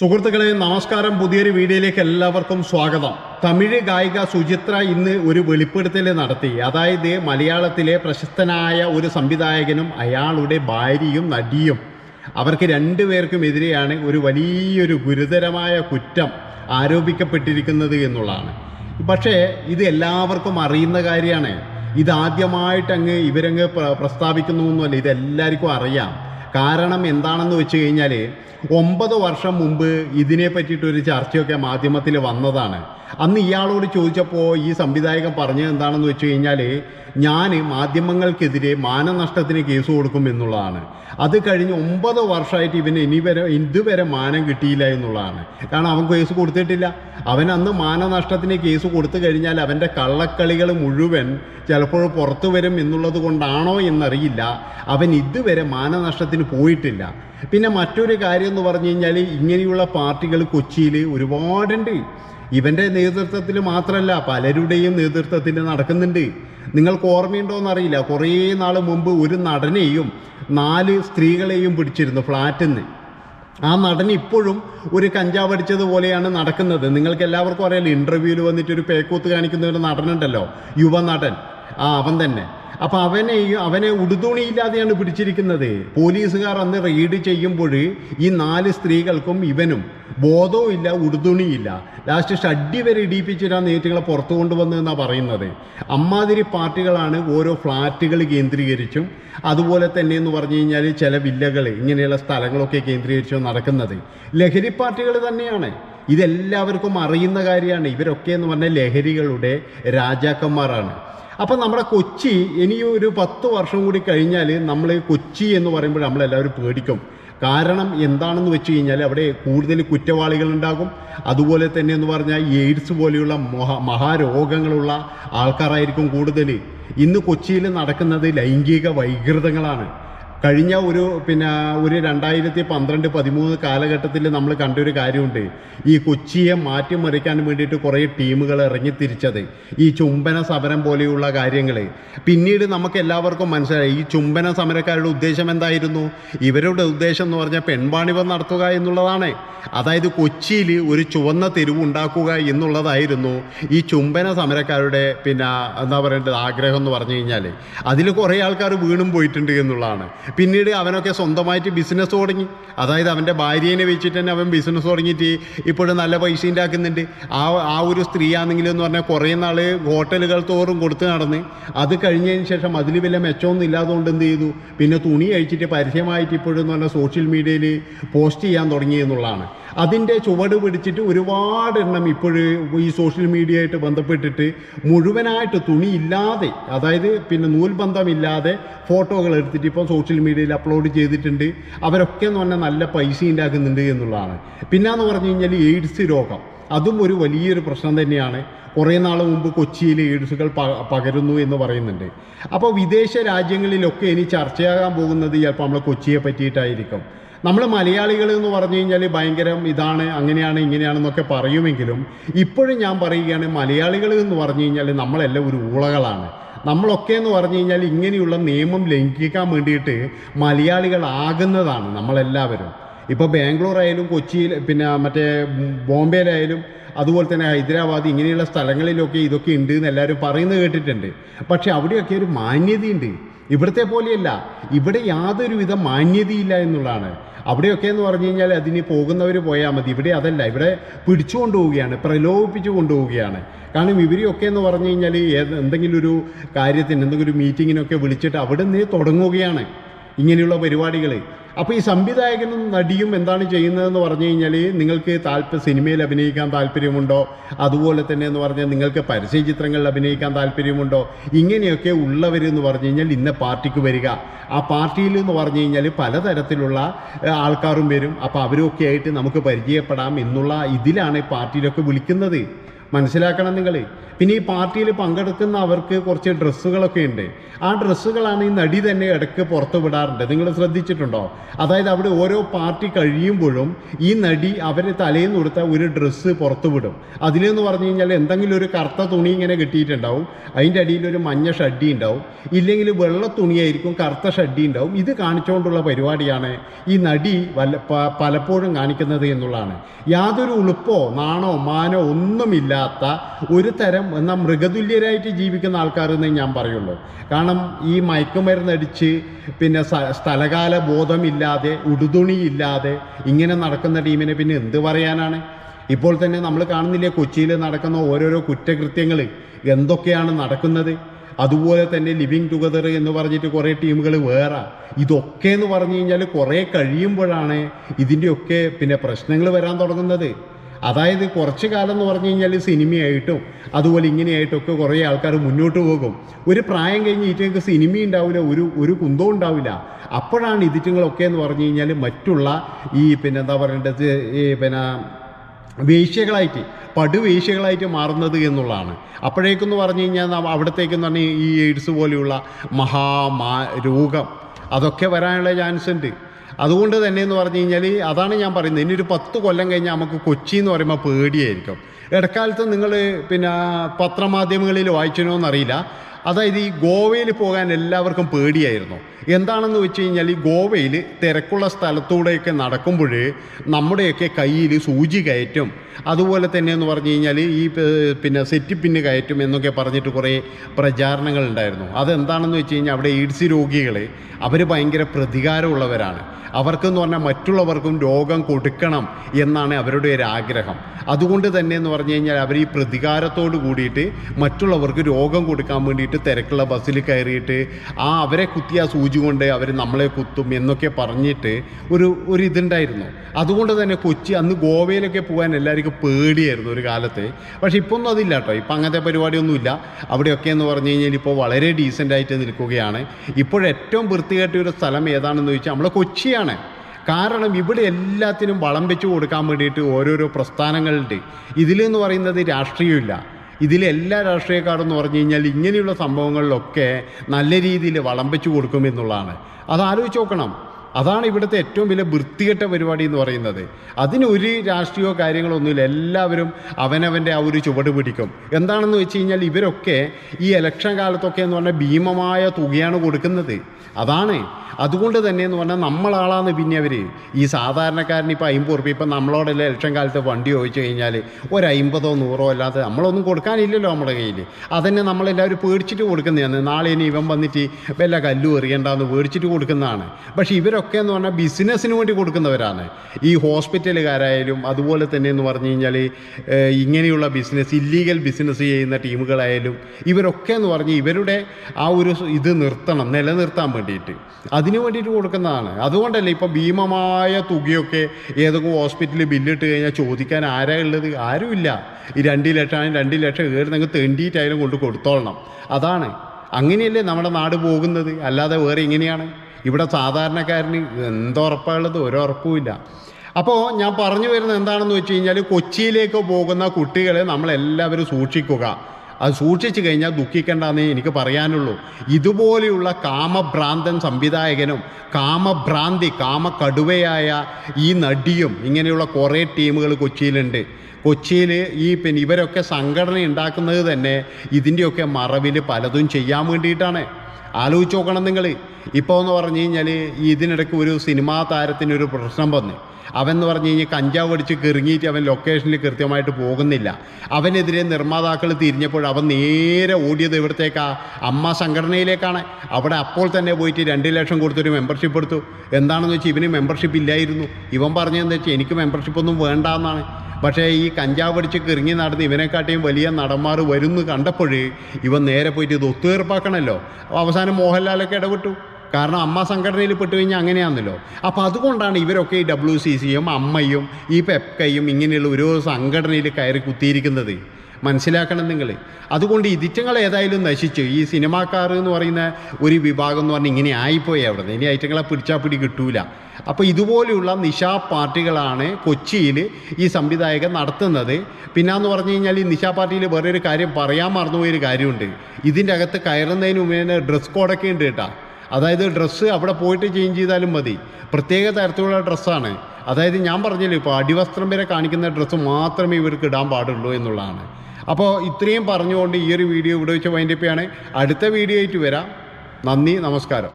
സുഹൃത്തുക്കളെ നമസ്കാരം. പുതിയൊരു വീഡിയോയിലേക്ക് എല്ലാവർക്കും സ്വാഗതം. തമിഴ് ഗായിക സുചിത്ര ഇന്ന് ഒരു വെളിപ്പെടുത്തൽ നടത്തി. അതായത് മലയാളത്തിലെ പ്രശസ്തനായ ഒരു സംവിധായകനും അയാളുടെ ഭാര്യയും നടിയും. അവർക്ക് രണ്ടുപേർക്കും എതിരെയാണ് ഒരു വലിയൊരു ഗുരുതരമായ കുറ്റം ആരോപിക്കപ്പെട്ടിരിക്കുന്നത് എന്നുള്ളതാണ്. പക്ഷേ ഇത് എല്ലാവർക്കും അറിയുന്ന കാര്യമാണ്. ഇതാദ്യമായിട്ടങ്ങ് ഇവരങ്ങ് പ്ര- പ്രസ്താവിക്കുന്നു എന്നല്ല ഇതെല്ലാവർക്കും അറിയാം. കാരണം എന്താണെന്ന് വെച്ച് കഴിഞ്ഞാൽ ഒമ്പത് വർഷം മുമ്പ് ഇതിനെ പറ്റിയിട്ടൊരു ചർച്ചയൊക്കെ മാധ്യമത്തിൽ വന്നതാണ്. അന്ന് ഇയാളോട് ചോദിച്ചപ്പോൾ ഈ സംവിധായകൻ പറഞ്ഞത് എന്താണെന്ന് വെച്ച് കഴിഞ്ഞാൽ ഞാൻ മാധ്യമങ്ങൾക്കെതിരെ മാനനഷ്ടത്തിന് കേസ് കൊടുക്കും എന്നുള്ളതാണ്. അത് കഴിഞ്ഞ് ഒമ്പത് വർഷമായിട്ട് ഇവന് ഇനി വരെ ഇതുവരെ മാനം കിട്ടിയില്ല എന്നുള്ളതാണ്. കാരണം അവൻ കേസ് കൊടുത്തിട്ടില്ല. അവൻ അന്ന് മാനനഷ്ടത്തിന് കേസ് കൊടുത്തു കഴിഞ്ഞാൽ അവന്റെ കള്ളക്കളികൾ മുഴുവൻ ചിലപ്പോൾ പുറത്തു വരും എന്നുള്ളത് കൊണ്ടാണോ എന്നറിയില്ല. അവൻ ഇതുവരെ മാനനഷ്ടത്തിന് പോയിട്ടില്ല. പിന്നെ മറ്റൊരു കാര്യം എന്ന് പറഞ്ഞു കഴിഞ്ഞാൽ ഇങ്ങനെയുള്ള പാർട്ടികൾ കൊച്ചിയിൽ ഒരുപാടുണ്ട്. ഇവന്റെ നേതൃത്വത്തിൽ മാത്രമല്ല പലരുടെയും നേതൃത്വത്തിൽ നടക്കുന്നുണ്ട്. നിങ്ങൾക്ക് ഓർമ്മയുണ്ടോ എന്നറിയില്ല കുറേ നാൾ മുമ്പ് ഒരു നടനെയും നാല് സ്ത്രീകളെയും പിടിച്ചിരുന്നു ഫ്ലാറ്റിൽ നിന്ന് ആ നടൻ ഇപ്പോഴും ഒരു കഞ്ചാവ് അടിച്ചതുപോലെയാണ് നടക്കുന്നത്. നിങ്ങൾക്ക് എല്ലാവർക്കും അറിയാലോ ഇന്റർവ്യൂവിൽ വന്നിട്ട് ഒരു പേക്കൂത്ത് കാണിക്കുന്ന ഒരു നടനുണ്ടല്ലോ യുവനടൻ. ആ അവൻ തന്നെ. അപ്പം അവനെ അവനെ ഉടുതുണിയില്ലാതെയാണ് പിടിച്ചിരിക്കുന്നത്. പോലീസുകാർ അന്ന് റെയ്ഡ് ചെയ്യുമ്പോൾ ഈ നാല് സ്ത്രീകൾക്കും ഇവനും ബോധവും ഇല്ല ഉടുതുണിയില്ല. ലാസ്റ്റ് ഷഡ്ഡി വരെ ഇടിയിപ്പിച്ചിട്ടാണ് നേറ്റുകളെ പുറത്തു കൊണ്ടുവന്നതെന്നാണ് പറയുന്നത്. അമ്മാതിരി പാർട്ടികളാണ് ഓരോ ഫ്ലാറ്റുകൾ കേന്ദ്രീകരിച്ചും അതുപോലെ തന്നെ എന്ന് പറഞ്ഞു കഴിഞ്ഞാൽ ചില വില്ലകൾ ഇങ്ങനെയുള്ള സ്ഥലങ്ങളൊക്കെ കേന്ദ്രീകരിച്ചും നടക്കുന്നത്. ലഹരി പാർട്ടികൾ തന്നെയാണ്. ഇതെല്ലാവർക്കും അറിയുന്ന കാര്യമാണ്. ഇവരൊക്കെ എന്ന് പറഞ്ഞാൽ ലഹരികളുടെ രാജാക്കന്മാരാണ്. അപ്പം നമ്മുടെ കൊച്ചി ഇനി ഒരു പത്ത് വർഷം കൂടി കഴിഞ്ഞാൽ നമ്മൾ കൊച്ചി എന്ന് പറയുമ്പോൾ നമ്മളെല്ലാവരും പേടിക്കും. കാരണം എന്താണെന്ന് വെച്ച് കഴിഞ്ഞാൽ അവിടെ കൂടുതൽ കുറ്റവാളികൾ ഉണ്ടാകും. അതുപോലെ തന്നെ എന്ന് പറഞ്ഞാൽ എയ്ഡ്സ് പോലെയുള്ള മഹാ മഹാരോഗങ്ങളുള്ള ആൾക്കാരായിരിക്കും കൂടുതൽ ഇന്ന് കൊച്ചിയിൽ നടക്കുന്നത് ലൈംഗിക വൈകൃതങ്ങളാണ്. കഴിഞ്ഞ ഒരു പിന്നെ ഒരു രണ്ടായിരത്തി പന്ത്രണ്ട് പതിമൂന്ന് കാലഘട്ടത്തിൽ നമ്മൾ കണ്ടൊരു കാര്യമുണ്ട്. ഈ കൊച്ചിയെ മാറ്റിമറിക്കാൻ വേണ്ടിയിട്ട് കുറേ ടീമുകൾ ഇറങ്ങി തിരിച്ചത് ഈ ചുംബന സമരം പോലെയുള്ള കാര്യങ്ങൾ പിന്നീട് നമുക്ക് എല്ലാവർക്കും മനസ്സിലായി. ഈ ചുംബന സമരക്കാരുടെ ഉദ്ദേശം എന്തായിരുന്നു? ഇവരുടെ ഉദ്ദേശം എന്ന് പറഞ്ഞാൽ പെൺവാണിഭം നടത്തുക എന്നുള്ളതാണ്. അതായത് കൊച്ചിയിൽ ഒരു ചുവന്ന തെരുവ് ഉണ്ടാക്കുക എന്നുള്ളതായിരുന്നു ഈ ചുംബന സമരക്കാരുടെ പിന്നെ എന്താ പറയേണ്ടത് ആഗ്രഹം എന്ന് പറഞ്ഞു കഴിഞ്ഞാൽ അതിൽ കുറേ ആൾക്കാർ വീണും പോയിട്ടുണ്ട് എന്നുള്ളതാണ്. പിന്നീട് അവനൊക്കെ സ്വന്തമായിട്ട് ബിസിനസ് തുടങ്ങി. അതായത് അവന്റെ ഭാര്യേനെ വെച്ചിട്ട് തന്നെ അവൻ ബിസിനസ് തുടങ്ങിയിട്ട് ഇപ്പോഴും നല്ല പൈസ ഉണ്ടാക്കുന്നുണ്ട്. ആ ആ ഒരു സ്ത്രീ ആണെങ്കിൽ എന്ന് പറഞ്ഞാൽ കുറേ നാൾ ഹോട്ടലുകൾ തോറും കൊടുത്ത് നടന്ന് അത് കഴിഞ്ഞതിന് ശേഷം അതിൽ വലിയ മെച്ചമൊന്നും ഇല്ലാതുകൊണ്ട് എന്ത് ചെയ്തു? പിന്നെ തുണി അഴിച്ചിട്ട് പരസ്യമായിട്ട് ഇപ്പോഴും എന്ന് പറഞ്ഞാൽ സോഷ്യൽ മീഡിയയിൽ പോസ്റ്റ് ചെയ്യാൻ തുടങ്ങി എന്നുള്ളതാണ്. അതിന്റെ ചുവട് പിടിച്ചിട്ട് ഒരുപാട് എണ്ണം ഇപ്പോഴും ഈ സോഷ്യൽ മീഡിയ ആയിട്ട് ബന്ധപ്പെട്ടിട്ട് മുഴുവനായിട്ട് തുണി ഇല്ലാതെ അതായത് പിന്നെ നൂൽബന്ധമില്ലാതെ ഫോട്ടോകൾ എടുത്തിട്ട് ഇപ്പോൾ സോഷ്യൽ മീഡിയയിൽ അപ്ലോഡ് ചെയ്തിട്ടുണ്ട്. അവരൊക്കെ എന്ന് പറഞ്ഞാൽ നല്ല പൈസ ഉണ്ടാക്കുന്നുണ്ട് എന്നുള്ളതാണ്. പിന്നെ എന്ന് പറഞ്ഞു കഴിഞ്ഞാൽ എയ്ഡ്സ് രോഗം. അതും ഒരു വലിയൊരു പ്രശ്നം തന്നെയാണ്. കുറേ നാൾ മുമ്പ് കൊച്ചിയിൽ എയ്ഡ്സുകൾ പകരുന്നു എന്ന് പറയുന്നുണ്ട്. അപ്പോൾ വിദേശ രാജ്യങ്ങളിലൊക്കെ ഇനി ചർച്ചയാകാൻ പോകുന്നത് ചിലപ്പോൾ നമ്മൾ കൊച്ചിയെ പറ്റിയിട്ടായിരിക്കും. നമ്മൾ മലയാളികൾ എന്ന് പറഞ്ഞു കഴിഞ്ഞാൽ ഭയങ്കരം ഇതാണ് അങ്ങനെയാണ് ഇങ്ങനെയാണെന്നൊക്കെ പറയുമെങ്കിലും ഇപ്പോഴും ഞാൻ പറയുകയാണ് മലയാളികൾ എന്ന് പറഞ്ഞു കഴിഞ്ഞാൽ നമ്മളെല്ലാം ഒരു ഊളകളാണ്. നമ്മളൊക്കെ എന്ന് പറഞ്ഞു കഴിഞ്ഞാൽ ഇങ്ങനെയുള്ള നിയമം ലംഘിക്കാൻ വേണ്ടിയിട്ട് മലയാളികളാകുന്നതാണ് നമ്മളെല്ലാവരും. ഇപ്പോൾ ബാംഗ്ലൂർ ആയാലും കൊച്ചിയിൽ പിന്നെ മറ്റേ ബോംബെയിലായാലും അതുപോലെ തന്നെ ഹൈദരാബാദ് ഇങ്ങനെയുള്ള സ്ഥലങ്ങളിലൊക്കെ ഇതൊക്കെ ഉണ്ട് എന്ന് എല്ലാവരും പറയുന്നത് കേട്ടിട്ടുണ്ട്. പക്ഷെ അവിടെയൊക്കെ ഒരു മാന്യതയുണ്ട്. ഇവിടുത്തെ പോലെയല്ല. ഇവിടെ യാതൊരുവിധ മാന്യതയില്ല എന്നുള്ളതാണ്. അവിടെയൊക്കെ എന്ന് പറഞ്ഞു കഴിഞ്ഞാൽ അതിന് പോകുന്നവർ പോയാൽ മതി. ഇവിടെ അതല്ല ഇവിടെ പിടിച്ചു കൊണ്ടുപോവുകയാണ് പ്രലോഭിപ്പിച്ചു കൊണ്ടുപോവുകയാണ്. കാരണം ഇവരെയൊക്കെ എന്ന് പറഞ്ഞു കഴിഞ്ഞാൽ എന്തെങ്കിലും ഒരു കാര്യത്തിന് എന്തെങ്കിലും ഒരു മീറ്റിങ്ങിനൊക്കെ വിളിച്ചിട്ട് അവിടെ നിന്ന് തുടങ്ങുകയാണ് ഇങ്ങനെയുള്ള പരിപാടികൾ അപ്പോൾ ഈ സംവിധായകനും നടിയും എന്താണ് ചെയ്യുന്നതെന്ന് പറഞ്ഞു കഴിഞ്ഞാൽ നിങ്ങൾക്ക് താല്പര്യം സിനിമയിൽ അഭിനയിക്കാൻ താല്പര്യമുണ്ടോ? അതുപോലെ തന്നെ എന്ന് പറഞ്ഞാൽ നിങ്ങൾക്ക് പരസ്യ ചിത്രങ്ങളിൽ അഭിനയിക്കാൻ താല്പര്യമുണ്ടോ? ഇങ്ങനെയൊക്കെ ഉള്ളവരെന്ന് പറഞ്ഞു കഴിഞ്ഞാൽ ഇന്ന പാർട്ടിക്ക് വരിക. ആ പാർട്ടിയിൽ എന്ന് പറഞ്ഞു കഴിഞ്ഞാൽ പലതരത്തിലുള്ള ആൾക്കാരും വരും. അപ്പോൾ അവരൊക്കെ ആയിട്ട് നമുക്ക് പരിചയപ്പെടാം എന്നുള്ള ഇതിലാണ് പാർട്ടിയിലൊക്കെ വിളിക്കുന്നത്. മനസ്സിലാക്കണം നിങ്ങൾ പിന്നെ ഈ പാർട്ടിയിൽ പങ്കെടുക്കുന്ന അവർക്ക് കുറച്ച് ഡ്രസ്സുകളൊക്കെ ഉണ്ട്. ആ ഡ്രസ്സുകളാണ് ഈ നടി തന്നെ ഇടയ്ക്ക് പുറത്ത് വിടാറുണ്ട്. നിങ്ങൾ ശ്രദ്ധിച്ചിട്ടുണ്ടോ? അതായത് അവിടെ ഓരോ പാർട്ടി കഴിയുമ്പോഴും ഈ നടി അവരെ തലേന്ന് കൊടുത്ത ഒരു ഡ്രസ്സ് പുറത്ത് വിടും. അതിലെന്ന് പറഞ്ഞു കഴിഞ്ഞാൽ എന്തെങ്കിലും ഒരു കറുത്ത തുണി ഇങ്ങനെ കിട്ടിയിട്ടുണ്ടാവും. അതിന്റെ അടിയിൽ ഒരു മഞ്ഞ ഷഡ്ഡി ഉണ്ടാവും. ഇല്ലെങ്കിൽ വെള്ള തുണിയായിരിക്കും കറുത്ത ഷഡ്ഡി ഉണ്ടാവും. ഇത് കാണിച്ചുകൊണ്ടുള്ള പരിപാടിയാണ് ഈ നടി വല്ല പലപ്പോഴും കാണിക്കുന്നത് എന്നുള്ളതാണ്. യാതൊരു ഉളുപ്പോ നാണോ മാനോ ഒന്നുമില്ലാത്ത ഒരു തരം എന്നാൽ മൃഗതുല്യരായിട്ട് ജീവിക്കുന്ന ആൾക്കാർ എന്നേ ഞാൻ പറയുള്ളൂ. കാരണം ഈ മയക്കുമരുന്നടിച്ച് പിന്നെ സ്ഥലകാല ബോധമില്ലാതെ ഉടുതുണിയില്ലാതെ ഇങ്ങനെ നടക്കുന്ന ടീമിനെ പിന്നെ എന്ത് പറയാനാണ്? ഇപ്പോൾ തന്നെ നമ്മൾ കാണുന്നില്ലേ കൊച്ചിയിൽ നടക്കുന്ന ഓരോരോ കുറ്റകൃത്യങ്ങൾ എന്തൊക്കെയാണ് നടക്കുന്നത്? അതുപോലെ തന്നെ ലിവിങ് ടുഗദർ എന്ന് പറഞ്ഞിട്ട് കുറേ ടീമുകൾ വേറെ. ഇതൊക്കെ എന്ന് പറഞ്ഞു കഴിഞ്ഞാൽ കുറേ കഴിയുമ്പോഴാണ് ഇതിന്റെയൊക്കെ പിന്നെ പ്രശ്നങ്ങൾ വരാൻ തുടങ്ങുന്നത്. അതായത് കുറച്ച് കാലം എന്ന് പറഞ്ഞു കഴിഞ്ഞാൽ സിനിമയായിട്ടും അതുപോലെ ഇങ്ങനെയായിട്ടൊക്കെ കുറേ ആൾക്കാർ മുന്നോട്ട് പോകും. ഒരു പ്രായം കഴിഞ്ഞ് സിനിമ ഉണ്ടാവില്ല ഒരു ഒരു കുന്തവും ഉണ്ടാവില്ല. അപ്പോഴാണ് ഇതിറ്റങ്ങളൊക്കെ എന്ന് പറഞ്ഞു കഴിഞ്ഞാൽ മറ്റുള്ള ഈ പിന്നെ എന്താ പറയേണ്ടത് ഈ പിന്നെ വേശ്യകളായിട്ട് പടുവേശ്യകളായിട്ട് മാറുന്നത് എന്നുള്ളതാണ്. അപ്പോഴേക്കെന്ന് പറഞ്ഞു കഴിഞ്ഞാൽ അവിടത്തേക്കെന്ന് പറഞ്ഞാൽ ഈ എയ്ഡ്സ് പോലെയുള്ള മഹാമാ രോഗം. അതൊക്കെ വരാനുള്ള ചാൻസ് ഉണ്ട് അതുകൊണ്ട് തന്നെ എന്ന് പറഞ്ഞു കഴിഞ്ഞാൽ അതാണ് ഞാൻ പറയുന്നത്. ഇനി ഒരു പത്ത് കൊല്ലം കഴിഞ്ഞാൽ നമുക്ക് കൊച്ചി എന്ന് പറയുമ്പോൾ പേടിയായിരിക്കും. ഇടക്കാലത്ത് നിങ്ങൾ പിന്നെ പത്രമാധ്യമങ്ങളിൽ വായിച്ചനോന്നറിയില്ല അതായത് ഈ ഗോവയിൽ പോകാൻ എല്ലാവർക്കും പേടിയായിരുന്നു. എന്താണെന്ന് വെച്ച് കഴിഞ്ഞാൽ ഈ ഗോവയിൽ തിരക്കുള്ള സ്ഥലത്തൂടെയൊക്കെ നടക്കുമ്പോൾ നമ്മുടെയൊക്കെ കയ്യിൽ സൂചി കയറ്റും. അതുപോലെ തന്നെ എന്ന് പറഞ്ഞു കഴിഞ്ഞാൽ ഈ പിന്നെ സെറ്റി പിന്നെ കയറ്റും എന്നൊക്കെ പറഞ്ഞിട്ട് കുറേ പ്രചാരണങ്ങൾ ഉണ്ടായിരുന്നു അതെന്താണെന്ന് വെച്ച് കഴിഞ്ഞാൽ അവിടെ എയ്ഡ്സ് രോഗികൾ അവർ ഭയങ്കര പ്രതികാരമുള്ളവരാണ്. അവർക്കെന്ന് പറഞ്ഞാൽ മറ്റുള്ളവർക്കും രോഗം കൊടുക്കണം എന്നാണ് അവരുടെ ഒരു ആഗ്രഹം. അതുകൊണ്ട് തന്നെ എന്ന് പറഞ്ഞു കഴിഞ്ഞാൽ അവർ ഈ പ്രതികാരത്തോട് കൂടിയിട്ട് മറ്റുള്ളവർക്ക് രോഗം കൊടുക്കാൻ വേണ്ടിയിട്ട് തിരക്കുള്ള ബസ്സിൽ കയറിയിട്ട് ആ അവരെ കുത്തിയ സൂചി കൊണ്ട് അവർ നമ്മളെ കുത്തും എന്നൊക്കെ പറഞ്ഞിട്ട് ഒരു ഒരു ഇതുണ്ടായിരുന്നു. അതുകൊണ്ട് തന്നെ കൊച്ചി അന്ന് ഗോവയിലൊക്കെ പോകാൻ എല്ലാവർക്കും പേടിയായിരുന്നു ഒരു കാലത്ത്. പക്ഷേ ഇപ്പോൾ ഒന്നും അതില്ല കേട്ടോ. ഇപ്പം അങ്ങനത്തെ പരിപാടിയൊന്നുമില്ല. അവിടെയൊക്കെ എന്ന് പറഞ്ഞു കഴിഞ്ഞാൽ ഇപ്പോൾ വളരെ ഡീസന്റായിട്ട് നിൽക്കുകയാണ്. ഇപ്പോഴേറ്റവും വൃത്തികെട്ട ഒരു സ്ഥലം ഏതാണെന്ന് ചോദിച്ചാൽ നമ്മളെ കൊച്ചിയാണ്. കാരണം ഇവിടെ എല്ലാത്തിനും വളം വെച്ച് കൊടുക്കാൻ വേണ്ടിയിട്ട് ഓരോരോ പ്രസ്ഥാനങ്ങളുണ്ട്. ഇതിലെന്ന് പറയുന്നത് രാഷ്ട്രീയമില്ല. ഇതിലെല്ലാ രാഷ്ട്രീയക്കാരെന്ന് പറഞ്ഞു കഴിഞ്ഞാൽ ഇങ്ങനെയുള്ള സംഭവങ്ങളിലൊക്കെ നല്ല രീതിയിൽ വളം വെച്ച് കൊടുക്കുമെന്നുള്ളതാണ് അത് ആലോചിച്ച് നോക്കണം. അതാണ് ഇവിടുത്തെ ഏറ്റവും വലിയ വൃത്തികെട്ട പരിപാടി എന്ന് പറയുന്നത്. അതിന് ഒരു രാഷ്ട്രീയമോ കാര്യങ്ങളോ ഒന്നുമില്ല. എല്ലാവരും അവനവന്റെ ആ ഒരു ചുവട് പിടിക്കും. എന്താണെന്ന് വെച്ച് കഴിഞ്ഞാൽ ഇവരൊക്കെ ഈ ഇലക്ഷൻ കാലത്തൊക്കെ എന്ന് പറഞ്ഞാൽ ഭീമമായ തുകയാണ് കൊടുക്കുന്നത്. അതാണ്. അതുകൊണ്ട് തന്നെ എന്ന് പറഞ്ഞാൽ നമ്മളാളാന്ന് പിന്നെ അവർ ഈ സാധാരണക്കാരന് ഇപ്പോൾ അമ്പത് റുപ്യ ഇപ്പം നമ്മളോടെല്ലാം ഇലക്ഷൻ കാലത്ത് വണ്ടി ചോദിച്ചു കഴിഞ്ഞാൽ ഒരു അമ്പതോ നൂറോ അല്ലാതെ നമ്മളൊന്നും കൊടുക്കാനില്ലല്ലോ നമ്മുടെ കയ്യിൽ അതന്നെ നമ്മളെല്ലാവരും പേടിച്ചിട്ട് കൊടുക്കുന്നതാണ്. നാളെ ഇനി ഇവൻ വന്നിട്ട് വല്ല കല്ലു എറിയണ്ടെന്ന് പേടിച്ചിട്ട് കൊടുക്കുന്നതാണ്. പക്ഷേ ഇവരൊക്കെ എന്ന് പറഞ്ഞാൽ ബിസിനസ്സിന് വേണ്ടി കൊടുക്കുന്നവരാണ്. ഈ ഹോസ്പിറ്റലുകാരായാലും അതുപോലെ തന്നെ എന്ന് പറഞ്ഞു കഴിഞ്ഞാൽ ഇങ്ങനെയുള്ള ബിസിനസ് ഇല്ലീഗൽ ബിസിനസ് ചെയ്യുന്ന ടീമുകളായാലും ഇവരൊക്കെ എന്ന് പറഞ്ഞ് ഇവരുടെ ആ ഒരു ഇത് നിർത്തണം നിലനിർത്താൻ വേണ്ടിയിട്ട്. അതിന് വേണ്ടിയിട്ട് കൊടുക്കുന്നതാണ്. അതുകൊണ്ടല്ലേ ഇപ്പോൾ ഭീമമായ തുകയൊക്കെ ഏതൊക്കെ ഹോസ്പിറ്റലിൽ ബില്ലിട്ട് കഴിഞ്ഞാൽ ചോദിക്കാൻ ആരാ ഉള്ളത്? ആരുമില്ല. ഈ രണ്ട് ലക്ഷം രണ്ട് ലക്ഷം കയറി നിങ്ങൾക്ക് തെണ്ടിയിട്ടായാലും കൊണ്ട് കൊടുത്തോളണം. അതാണ്. അങ്ങനെയല്ലേ നമ്മുടെ നാട് പോകുന്നത്? അല്ലാതെ വേറെ എങ്ങനെയാണ്? ഇവിടെ സാധാരണക്കാരന് എന്തുറപ്പാണുള്ളത് ഒരുറപ്പുമില്ല അപ്പോൾ ഞാൻ പറഞ്ഞു വരുന്നത് എന്താണെന്ന് വെച്ച് കഴിഞ്ഞാൽ കൊച്ചിയിലേക്ക് പോകുന്ന കുട്ടികളെ നമ്മളെല്ലാവരും സൂക്ഷിക്കുക. അത് സൂക്ഷിച്ചു കഴിഞ്ഞാൽ ദുഃഖിക്കേണ്ടെന്നേ എനിക്ക് പറയാനുള്ളൂ. ഇതുപോലെയുള്ള കാമഭ്രാന്തൻ സംവിധായകനും കാമഭ്രാന്തി കാമക്കടുവയായ ഈ നടിയും ഇങ്ങനെയുള്ള കുറേ ടീമുകൾ കൊച്ചിയിലുണ്ട്. കൊച്ചിയിൽ ഈ പിന്നെ ഇവരൊക്കെ സംഘടന ഉണ്ടാക്കുന്നത് തന്നെ ഇതിന്റെയൊക്കെ മറവിൽ പലതും ചെയ്യാൻ വേണ്ടിയിട്ടാണ്. ആലോചിച്ച് നോക്കണം നിങ്ങൾ ഇപ്പോൾ എന്ന് പറഞ്ഞു കഴിഞ്ഞാൽ ഇതിനിടയ്ക്ക് ഒരു സിനിമാ താരത്തിന് ഒരു പ്രശ്നം വന്നു. അവൻ എന്ന് പറഞ്ഞു കഴിഞ്ഞാൽ കഞ്ചാവ് അടിച്ച് കിറങ്ങിയിട്ട് അവൻ ലൊക്കേഷനിൽ കൃത്യമായിട്ട് പോകുന്നില്ല. അവനെതിരെ നിർമ്മാതാക്കൾ തിരിഞ്ഞപ്പോൾ അവൻ നേരെ ഓടിയത് ഇവിടത്തേക്കാ അമ്മ സംഘടനയിലേക്കാണ്. അവിടെ അപ്പോൾ തന്നെ പോയിട്ട് രണ്ട് ലക്ഷം കൊടുത്തൊരു മെമ്പർഷിപ്പ് എടുത്തു. എന്താണെന്ന് വെച്ചാൽ ഇവന് മെമ്പർഷിപ്പ് ഇല്ലായിരുന്നു. ഇവൻ പറഞ്ഞതെന്ന് വെച്ചാൽ എനിക്ക് മെമ്പർഷിപ്പ് ഒന്നും വേണ്ട എന്നാണ് പക്ഷേ ഈ കഞ്ചാവ് അടിച്ച് കിറങ്ങി നടന്ന് ഇവനെക്കാട്ടിയും വലിയ നടന്മാർ വരുന്നു കണ്ടപ്പോൾ ഇവൻ നേരെ പോയിട്ട് ഇത് ഒത്തുതീർപ്പാക്കണമല്ലോ അവസാനം മോഹൻലാലൊക്കെ ഇടപെട്ടു. കാരണം അമ്മ സംഘടനയിൽ പെട്ട് കഴിഞ്ഞാൽ അങ്ങനെയാണല്ലോ അപ്പോൾ അതുകൊണ്ടാണ് ഇവരൊക്കെ ഈ ഡബ്ല്യു സി സിയും അമ്മയും ഈ പെപ്കയും ഇങ്ങനെയുള്ള ഓരോ സംഘടനയിൽ കയറി കുത്തിയിരിക്കുന്നത്. മനസ്സിലാക്കണം നിങ്ങൾ അതുകൊണ്ട് ഇതിറ്റങ്ങൾ ഏതായാലും നശിച്ചു. ഈ സിനിമാക്കാർ എന്ന് പറയുന്ന ഒരു വിഭാഗം എന്ന് പറഞ്ഞാൽ ഇങ്ങനെ ആയിപ്പോയി അവിടെ ഇനി ഐറ്റങ്ങളെ പിടിച്ചാൽ പിടി കിട്ടൂല. അപ്പോൾ ഇതുപോലെയുള്ള നിശാ പാർട്ടികളാണ് കൊച്ചിയിൽ ഈ സംവിധായകൻ നടത്തുന്നത്. പിന്നെന്ന് പറഞ്ഞു കഴിഞ്ഞാൽ ഈ നിശാ പാർട്ടിയിൽ വേറെ ഒരു കാര്യം പറയാൻ മറന്നുപോയൊരു കാര്യമുണ്ട്. ഇതിന്റെ അകത്ത് കയറുന്നതിന് മുമ്പേ ഡ്രസ് കോഡൊക്കെ ഉണ്ട് കേട്ടോ. അതായത് ഡ്രസ്സ് അവിടെ പോയിട്ട് ചേഞ്ച് ചെയ്താലും മതി. പ്രത്യേക തരത്തിലുള്ള ഡ്രസ്സാണ് അതായത് ഞാൻ പറഞ്ഞില്ലേ ഇപ്പോൾ അടിവസ്ത്രം വരെ കാണിക്കുന്ന ഡ്രസ്സ് മാത്രമേ ഇവർക്ക് ഇടാൻ പാടുള്ളൂ എന്നുള്ളതാണ്. അപ്പോൾ ഇത്രയും പറഞ്ഞുകൊണ്ട് ഈ ഒരു വീഡിയോ ഇവിടെ വെച്ച് വൈൻഡപ്പ് ചെയ്യാണ്. അടുത്ത വീഡിയോ ആയിട്ട് വരാം. നന്ദി നമസ്കാരം.